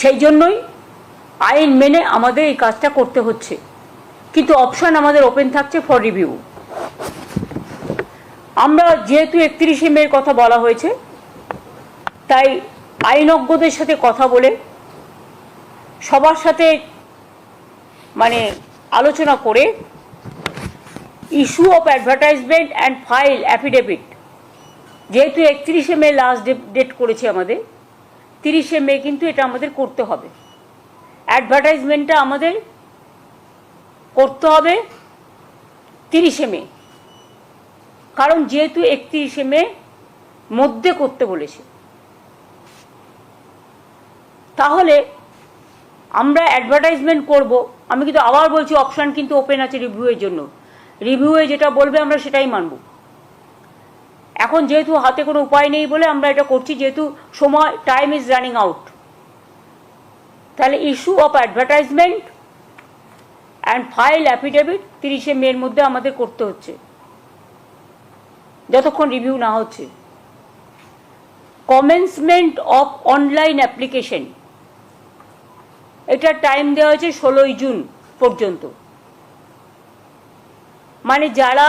সেই জন্যই আইন মেনে আমাদের এই কাজটা করতে হচ্ছে। কিন্তু অপশন আমাদের ওপেন থাকছে ফর রিভিউ আমরা যেহেতু একত্রিশে মের কথা বলা হয়েছে, তাই আইনজ্ঞদের সাথে কথা বলে, সবার সাথে মানে আলোচনা করে issue of advertisement and file affidavit যেহেতু একত্রিশে মে লাস্ট ডেট করেছে আমাদের তিরিশে মে কিন্তু এটা আমাদের করতে হবে। অ্যাডভার্টাইজমেন্টটা আমাদের করতে হবে তিরিশে মে। কারণ যেহেতু একত্রিশে মে মধ্যে করতে বলেছে। তাহলে আমরা অ্যাডভার্টাইজমেন্ট করব। আমি কিন্তু আবার বলছি অপশান কিন্তু ওপেন আছে রিভিউয়ের জন্য। রিভিউয়ে যেটা বলবে আমরা সেটাই মানব। এখন যেহেতু হাতে কোনো উপায় নেই বলে আমরা এটা করছি, যেহেতু সময় টাইম ইজ রানিং আউট তাহলে issue of advertisement and file affidavit তিরিশে মের মধ্যে আমাদের করতে হচ্ছে। যতক্ষণ রিভিউ না হচ্ছে। কমেন্সমেন্ট অফ অনলাইন অ্যাপ্লিকেশন এটা টাইম দেওয়া হয়েছে ষোলোই জুন পর্যন্ত। মানে যারা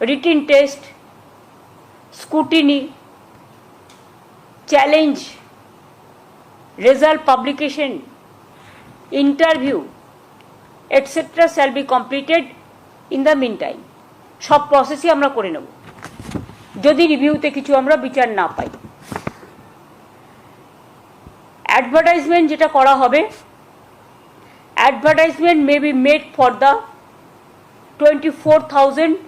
written test scrutiny challenge result publication interview etcetera shall be completed in the meantime সব প্রসেসই আমরা করে নেব। যদি রিভিউতে কিছু আমরা বিচার না পাই। অ্যাডভার্টাইজমেন্ট যেটা করা হবে advertisement may be made for be twenty four the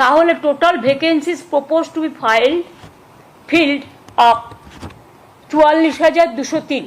তাহলে total vacancies propose to be filed filled of চুয়াল্লিশ হাজার দুশো তিন।